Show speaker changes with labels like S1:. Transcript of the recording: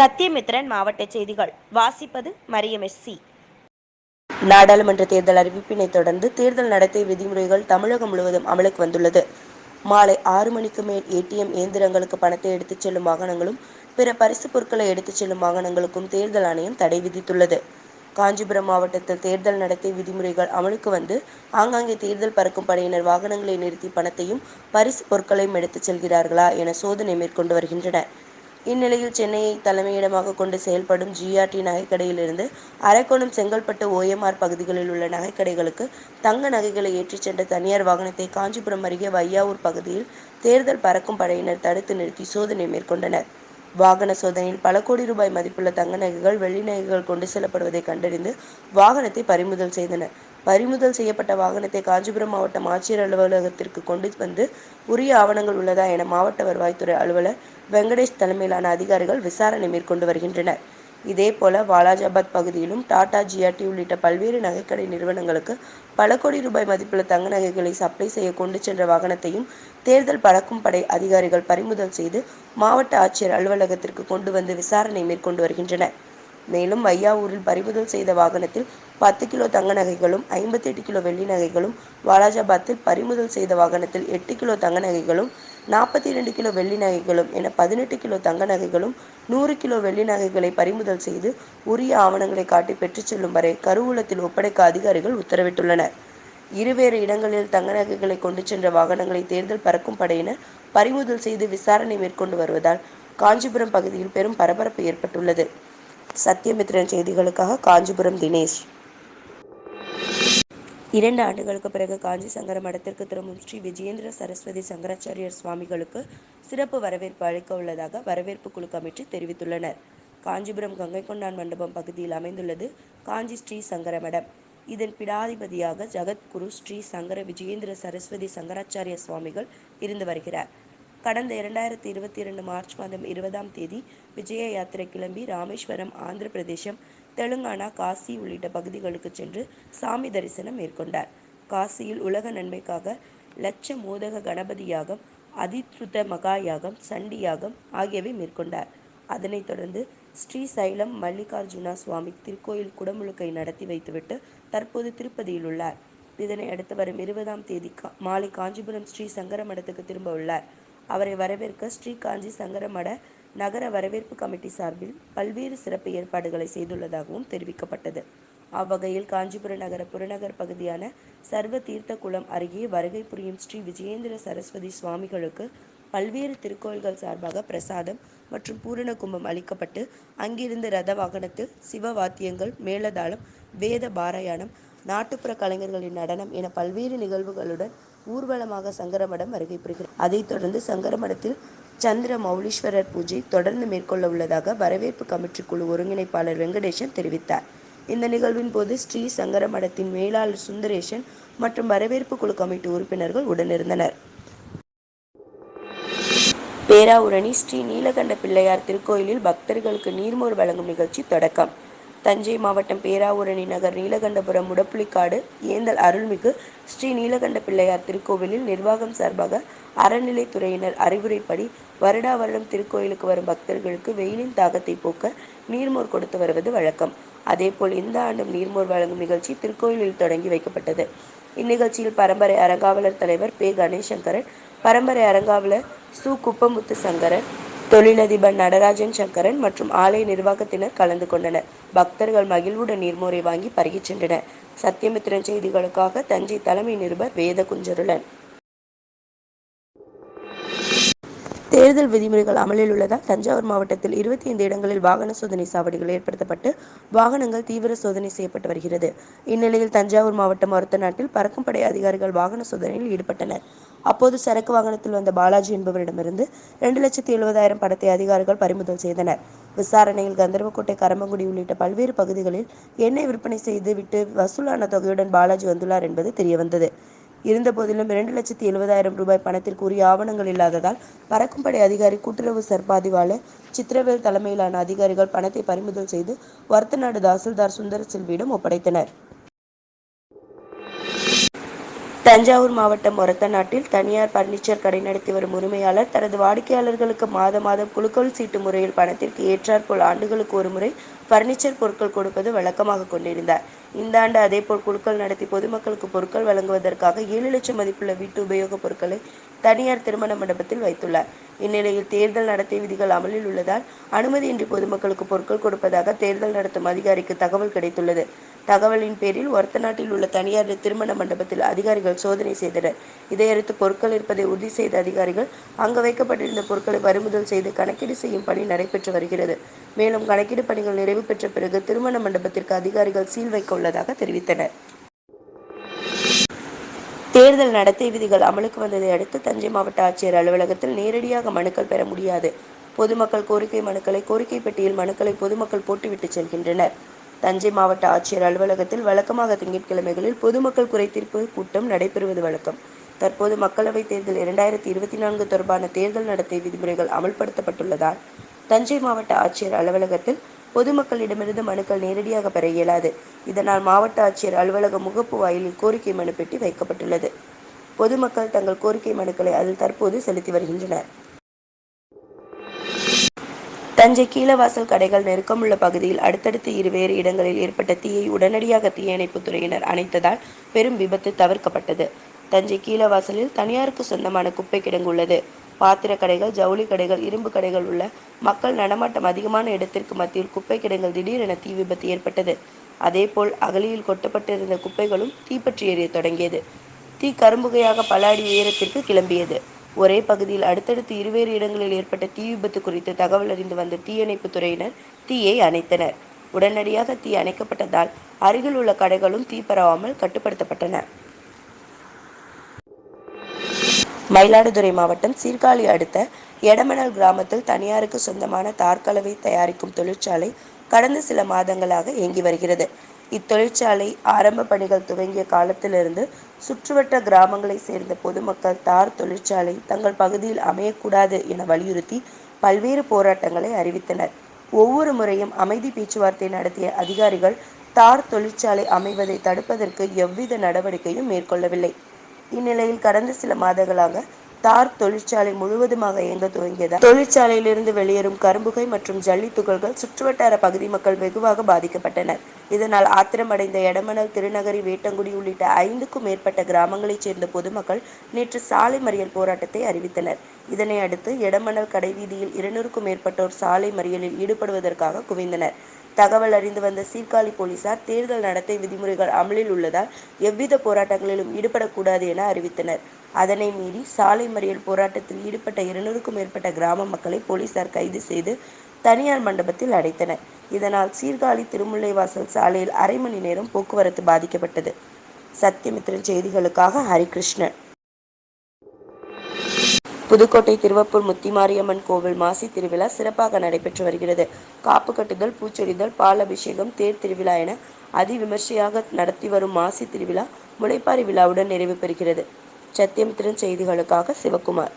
S1: சத்தியமித்ரன் மாவட்ட செய்திகள். வாசிப்பது மரியம் எஸ் சி. நாடாளுமன்ற தேர்தல் அறிவிப்பினை தொடர்ந்து தேர்தல் நடத்தை விதிமுறைகள் தமிழகம் முழுவதும் அமலுக்கு வந்துள்ளது. மாலை ஆறு மணிக்கு மேல் ஏடிஎம் இயந்திரங்களுக்கு பணத்தை எடுத்துச் செல்லும் வாகனங்களும் பிற பரிசுப் பொருட்களை எடுத்துச் செல்லும் வாகனங்களுக்கும் தேர்தல் ஆணையம் தடை விதித்துள்ளது. காஞ்சிபுரம் மாவட்டத்தில் தேர்தல் நடத்தை விதிமுறைகள் அமலுக்கு வந்து ஆங்காங்கே தேர்தல் பறக்கும் படையினர் வாகனங்களை நிறுத்தி பணத்தையும் பரிசு பொருட்களையும் எடுத்துச் செல்கிறார்களா என சோதனை மேற்கொண்டு வருகின்றனர். இந்நிலையில் சென்னையை தலைமையிடமாக கொண்டு செயல்படும் ஜிஆர்டி நகைக்கடையிலிருந்து அரக்கோணம் செங்கல்பட்டு ஓஎம்ஆர் பகுதிகளில் உள்ள நகைக்கடைகளுக்கு தங்க நகைகளை ஏற்றிச் சென்ற தனியார் வாகனத்தை காஞ்சிபுரம் அருகே வையாவூர் பகுதியில் தேர்தல் பறக்கும் படையினர் தடுத்து நிறுத்தி சோதனை மேற்கொண்டனர். வாகன சோதனையில் பல கோடி ரூபாய் மதிப்புள்ள தங்க நகைகள் வெள்ளி நகைகள் கொண்டு செல்லப்படுவதை கண்டறிந்து வாகனத்தை பறிமுதல் செய்தனர். பறிமுதல் செய்யப்பட்ட வாகனத்தை காஞ்சிபுரம் மாவட்டம் ஆட்சியர் அலுவலகத்திற்கு கொண்டு வந்து உரிய ஆவணங்கள் உள்ளதா என மாவட்ட வருவாய்த்துறை அலுவலர் வெங்கடேஷ் தலைமையிலான அதிகாரிகள் விசாரணை மேற்கொண்டு வருகின்றனர். இதேபோல வாலாஜாபாத் பகுதியிலும் டாடா ஜிஆர்டி உள்ளிட்ட பல்வேறு நகைக்கடை நிறுவனங்களுக்கு பல கோடி ரூபாய் மதிப்புள்ள தங்க நகைகளை சப்ளை செய்ய கொண்டு சென்ற வாகனத்தையும் தேர்தல் பறக்கும் படை அதிகாரிகள் பறிமுதல் செய்து மாவட்ட ஆட்சியர் அலுவலகத்திற்கு கொண்டு வந்து விசாரணை மேற்கொண்டு வருகின்றனர். மேலும் வையாவூரில் பறிமுதல் செய்த வாகனத்தில் பத்து கிலோ தங்க நகைகளும் ஐம்பத்தி எட்டு கிலோ வெள்ளி நகைகளும் வாலாஜாபாத்தில் பறிமுதல் செய்த வாகனத்தில் எட்டு கிலோ தங்க நகைகளும் நாற்பத்தி இரண்டு கிலோ வெள்ளி நகைகளும் என பதினெட்டு கிலோ தங்க நகைகளும் நூறு கிலோ வெள்ளி நகைகளை பறிமுதல் செய்து உரிய ஆவணங்களை காட்டி பெற்றுச் செல்லும் வரை கருவூலத்தில் ஒப்படைக்க அதிகாரிகள் உத்தரவிட்டுள்ளனர். இருவேறு இடங்களில் தங்க நகைகளை கொண்டு சென்ற வாகனங்களை தேர்தல் பறக்கும் படையினர் பறிமுதல் செய்து விசாரணை மேற்கொண்டு வருவதால் காஞ்சிபுரம் பகுதியில் பெரும் பரபரப்பு ஏற்பட்டுள்ளது. சத்யமித்ரன் செய்திகளுக்காக காஞ்சிபுரம் தினேஷ். இரண்டு ஆண்டுகளுக்கு பிறகு காஞ்சி சங்கர மடத்திற்கு திரும்பும் ஸ்ரீ விஜயேந்திர சரஸ்வதி சங்கராச்சாரியர் சுவாமிகளுக்கு சிறப்பு வரவேற்பு அளிக்க உள்ளதாக வரவேற்பு குழு கமிட்டி தெரிவித்துள்ளனர். காஞ்சிபுரம் கங்கை கொண்டான் மண்டபம் பகுதியில் அமைந்துள்ளது காஞ்சி ஸ்ரீ சங்கர மடம். இதன் பிடாதிபதியாக ஜகத்குரு ஸ்ரீ சங்கர விஜயேந்திர சரஸ்வதி சங்கராச்சாரிய சுவாமிகள் இருந்து வருகிறார். கடந்த இரண்டாயிரத்தி இருபத்தி இரண்டு மார்ச் மாதம் இருபதாம் தேதி விஜய யாத்திரை கிளம்பி ராமேஸ்வரம் ஆந்திர பிரதேசம் தெலுங்கானா காசி உள்ளிட்ட பகுதிகளுக்கு சென்று சாமி தரிசனம் மேற்கொண்டார். காசியில் உலக நன்மைக்காக லட்ச மோதக கணபதி யாகம் அதித்ருத மகா யாகம் சண்டி யாகம் ஆகியவை மேற்கொண்டார். அதனைத் தொடர்ந்து ஸ்ரீ சைலம் மல்லிகார்ஜுனா சுவாமி திருக்கோயில் குடமுழுக்கை நடத்தி வைத்துவிட்டு தற்போது திருப்பதியில் உள்ளார். இதனை அடுத்து வரும் இருபதாம் தேதி மாலை காஞ்சிபுரம் ஸ்ரீ சங்கர மடத்துக்கு திரும்ப உள்ளார். அவரை வரவேற்க ஸ்ரீ காஞ்சி நகர வரவேற்பு கமிட்டி சார்பில் பல்வேறு சிறப்பு ஏற்பாடுகளை செய்துள்ளதாகவும் தெரிவிக்கப்பட்டது. அவ்வகையில் காஞ்சிபுர நகர புறநகர் பகுதியான சர்வ தீர்த்த குளம் அருகே வருகை புரியும் ஸ்ரீ விஜயேந்திர சரஸ்வதி சுவாமிகளுக்கு பல்வேறு திருக்கோயில்கள் சார்பாக பிரசாதம் மற்றும் பூரண கும்பம் அளிக்கப்பட்டு அங்கிருந்து ரத வாகனத்தில் சிவ வாத்தியங்கள் மேலதாளம் வேத பாராயணம் நாட்டுப்புற கலைஞர்களின் நடனம் என பல்வேறு நிகழ்வுகளுடன் ஊர்வலமாக சங்கரமடம் வருகை புரிகிறது. அதைத் தொடர்ந்து சங்கரமடத்தில் சந்திர மௌலீஸ்வரர் பூஜை தொடர்ந்து மேற்கொள்ள உள்ளதாக வரவேற்பு கமிட்டி குழு ஒருங்கிணைப்பாளர் வெங்கடேசன் தெரிவித்தார். இந்த நிகழ்வின் போது ஸ்ரீ சங்கர மடத்தின் மேலாளர் சுந்தரேசன் மற்றும் வரவேற்பு குழு கமிட்டி உறுப்பினர்கள் உடனிருந்தனர். பேராவூரணி ஸ்ரீ நீலகண்ட பிள்ளையார் திருக்கோயிலில் பக்தர்களுக்கு நீர்மோர் வழங்கும் நிகழ்ச்சி தொடக்கம். தஞ்சை மாவட்டம் பேராவூரணி நகர் நீலகண்டபுரம் முடப்புலிக்காடு ஏந்தல் அருள்மிகு ஸ்ரீ நீலகண்ட பிள்ளையார் திருக்கோவிலில் நிர்வாகம் சார்பாக அறநிலைத்துறையினர் அறிவுரைப்படி வருடா வருடம் திருக்கோயிலுக்கு வரும் பக்தர்களுக்கு வெயிலின் தாகத்தை போக்க நீர்மோர் கொடுத்து வருவது வழக்கம். அதேபோல் இந்த ஆண்டும் நீர்மோர் வழங்கும் நிகழ்ச்சி திருக்கோயிலில் தொடங்கி வைக்கப்பட்டது. இந்நிகழ்ச்சியில் பரம்பரை அறங்காவலர் தலைவர் பே கணேசங்கரன் பரம்பரை அறங்காவலர் சு. குப்பமுத்து சங்கரன் தொழிலதிபர் நடராஜன் சங்கரன் மற்றும் ஆலய நிர்வாகத்தினர் கலந்து கொண்டனர். பக்தர்கள் மகிழ்வுடன் நீர்மோரை வாங்கி பருகிச் சென்றனர். சத்தியமித்திரன் செய்திகளுக்காக தஞ்சை தலைமை நிருபர் வேத குஞ்சருளன் தேர்தல் விதிமுறைகள் அமலில் உள்ளதால் தஞ்சாவூர் மாவட்டத்தில் இருபத்தி ஐந்து இடங்களில் வாகன சோதனை சாவடிகள் ஏற்படுத்தப்பட்டு வாகனங்கள் தீவிர சோதனை செய்யப்பட்டு வருகிறது. இந்நிலையில் தஞ்சாவூர் மாவட்டம் ஒருத்தநாட்டில் பறக்கும் படை அதிகாரிகள் வாகன சோதனையில் ஈடுபட்டனர். அப்போது சரக்கு வாகனத்தில் வந்த பாலாஜி என்பவரிடமிருந்து இரண்டு லட்சத்தி எழுபதாயிரம் படத்தை அதிகாரிகள் பறிமுதல் செய்தனர். விசாரணையில் கந்தர்வக்கோட்டை கரம்பங்குடி உள்ளிட்ட பல்வேறு பகுதிகளில் எண்ணெய் விற்பனை செய்து விட்டு வசூலான தொகையுடன் பாலாஜி வந்துள்ளார் என்பது தெரியவந்தது. இருந்தபோதிலும் இரண்டு லட்சத்தி எழுபதாயிரம் ரூபாய் பணத்திற்கு உரிய ஆவணங்கள் இல்லாததால் பறக்கும்படை அதிகாரி கூட்டுறவு சர்பாதிவாளர் சித்திரவேல் தலைமையிலான அதிகாரிகள் பணத்தை பறிமுதல் செய்து வர்த்தநாடு தாசில்தார் சுந்தர செல்வியிடம் ஒப்படைத்தனர். தஞ்சாவூர் மாவட்டம் ஒரத்தநாட்டில் தனியார் பர்னிச்சர் கடை நடத்தி வரும் உரிமையாளர் தனது வாடிக்கையாளர்களுக்கு மாதம் மாதம் குழுக்கள் சீட்டு முறையில் பணத்திற்கு ஏற்றாற்போல் ஆண்டுகளுக்கு ஒரு முறை பர்னிச்சர் பொருட்கள் கொடுப்பது வழக்கமாக கொண்டிருந்தார். இந்த ஆண்டு அதேபோல் குழுக்கள் நடத்தி பொதுமக்களுக்கு பொருட்கள் வழங்குவதற்காக ஏழு லட்சம் மதிப்புள்ள வீட்டு உபயோகப் பொருட்களை தனியார் திருமண மண்டபத்தில் வைத்துள்ளார். இந்நிலையில் தேர்தல் நடத்தை விதிகள் அமலில் உள்ளதால் அனுமதியின்றி பொதுமக்களுக்கு பொருட்கள் கொடுப்பதாக தேர்தல் நடத்தும் அதிகாரிக்கு தகவல் கிடைத்துள்ளது. தகவலின் பேரில் ஒரத்தநாட்டில் உள்ள தனியார் திருமண மண்டபத்தில் அதிகாரிகள் சோதனை செய்தனர். இதையடுத்து பொருட்கள் இருப்பதை உறுதி செய்த அதிகாரிகள் அங்கு வைக்கப்பட்டிருந்த பொருட்களை பறிமுதல் செய்து கணக்கீடு செய்யும் பணி நடைபெற்று வருகிறது. மேலும் கணக்கீடு பணிகள் நிறைவு பெற்ற பிறகு திருமண மண்டபத்திற்கு அதிகாரிகள் சீல் வைக்க உள்ளதாக தெரிவித்தனர். தேர்தல் நடத்தை விதிகள் அமலுக்கு வந்ததை அடுத்து தஞ்சை மாவட்ட ஆட்சியர் அலுவலகத்தில் நேரடியாக மனுக்கள் பெற முடியாது. பொதுமக்கள் கோரிக்கை மனுக்களை கோரிக்கை பெட்டியில் மனுக்களை பொதுமக்கள் போட்டுவிட்டு செல்கின்றனர். தஞ்சை மாவட்ட ஆட்சியர் அலுவலகத்தில் வழக்கமாக திங்கட்கிழமைகளில் பொதுமக்கள் குறைதீர்ப்பு கூட்டம் நடைபெறுவது வழக்கம். தற்போது மக்களவைத் தேர்தல் இரண்டாயிரத்தி இருபத்தி நான்கு தொடர்பான தேர்தல் நடத்தை விதிமுறைகள் அமல்படுத்தப்பட்டுள்ளதால் தஞ்சை மாவட்ட ஆட்சியர் அலுவலகத்தில் பொதுமக்களிடமிருந்து மனுக்கள் நேரடியாக பெற இயலாது. இதனால் மாவட்ட ஆட்சியர் அலுவலக முகப்பு வாயிலில் கோரிக்கை மனு பெட்டி வைக்கப்பட்டுள்ளது. பொதுமக்கள் தங்கள் கோரிக்கை மனுக்களை அதில் தற்போது செலுத்தி வருகின்றனர். தஞ்சை கீழவாசல் கடைகள் நெருக்கமுள்ள பகுதியில் அடுத்தடுத்து இருவேறு இடங்களில் ஏற்பட்ட தீயை உடனடியாக தீயணைப்புத் துறையினர் அணைத்ததால் பெரும் விபத்து தவிர்க்கப்பட்டது. தஞ்சை கீழவாசலில் தனியாருக்கு சொந்தமான குப்பை கிடங்கு உள்ளது. பாத்திர கடைகள் ஜவுளி கடைகள் இரும்பு கடைகள் உள்ள மக்கள் நடமாட்டம் அதிகமான இடத்திற்கு மத்தியில் குப்பை கிடங்கள் திடீரென தீ விபத்து ஏற்பட்டது. அதேபோல் அகலியில் கொட்டப்பட்டிருந்த குப்பைகளும் தீப்பற்றி எரிய தொடங்கியது. தீ கரும்புகையாக பல அடி உயரத்திற்கு கிளம்பியது. ஒரே பகுதியில் அடுத்தடுத்து இருவேறு இடங்களில் ஏற்பட்ட தீ விபத்து குறித்து தகவல் அறிந்து வந்த தீயணைப்பு துறையினர் தீயை அணைத்தனர். உடனடியாக தீ அணைக்கப்பட்டதால் அருகில் உள்ள கடைகளும் தீ பரவாமல் கட்டுப்படுத்தப்பட்டன. மயிலாடுதுறை மாவட்டம் சீர்காழி அடுத்த எடமணல் கிராமத்தில் தனியாருக்கு சொந்தமான தார்கலவை தயாரிக்கும் தொழிற்சாலை கடந்த சில மாதங்களாக இயங்கி வருகிறது. இத்தொழிற்சாலை ஆரம்ப பணிகள் துவங்கிய காலத்திலிருந்து சுற்றுவட்ட கிராமங்களை சேர்ந்த பொதுமக்கள் தார் தொழிற்சாலை தங்கள் பகுதியில் அமையக்கூடாது என வலியுறுத்தி பல்வேறு போராட்டங்களை அறிவித்தனர். ஒவ்வொரு முறையும் அமைதி பேச்சுவார்த்தை நடத்திய அதிகாரிகள் தார் தொழிற்சாலை அமைவதை தடுப்பதற்கு எவ்வித நடவடிக்கையும் மேற்கொள்ளவில்லை. இந்நிலையில் கடந்த சில மாதங்களாக தார் தொழிற்சாலை முழுவதுமாக இயங்க துவங்கியதால் தொழிற்சாலையிலிருந்து வெளியேறும் கரும்புகை மற்றும் ஜல்லி துகள்கள் சுற்றுவட்டார பகுதி மக்கள் வெகுவாக பாதிக்கப்பட்டனர். இதனால் ஆத்திரமடைந்த எடமணல் திருநகரி வேட்டங்குடி உள்ளிட்ட ஐந்துக்கும் மேற்பட்ட கிராமங்களைச் சேர்ந்த பொதுமக்கள் நேற்று சாலை மறியல் போராட்டத்தை அறிவித்தனர். இதனை அடுத்து எடமணல் கடைவீதியில் இருநூறுக்கும் மேற்பட்டோர் சாலை மறியலில் ஈடுபடுவதற்காக குவிந்தனர். தகவல் அறிந்து வந்த சீர்காழி போலீசார் தேர்தல் நடத்தை விதிமுறைகள் அமலில் உள்ளதால் எவ்வித போராட்டங்களிலும் ஈடுபடக்கூடாது என அறிவித்தனர். அதனை மீறி சாலை மறியல் போராட்டத்தில் ஈடுபட்ட இருநூறுக்கும் மேற்பட்ட கிராம மக்களை போலீசார் கைது செய்து தனியார் மண்டபத்தில் அடைத்தனர். இதனால் சீர்காழி திருமுல்லைவாசல் சாலையில் அரை மணி நேரம் போக்குவரத்து பாதிக்கப்பட்டது. சத்தியமித்திரன் செய்திகளுக்காக ஹரிகிருஷ்ணன். புதுக்கோட்டை திருவப்பூர் முத்திமாரியம்மன் கோவில் மாசி திருவிழா சிறப்பாக நடைபெற்று வருகிறது. காப்பு கட்டுதல் பூச்சொரிதல் பால் அபிஷேகம் தேர் திருவிழா என அதிவிமர்சையாக நடத்தி வரும் மாசி திருவிழா முளைப்பாரி விழாவுடன் நிறைவு பெறுகிறது. சத்தியமித்திரன் செய்திகளுக்காக சிவக்குமார்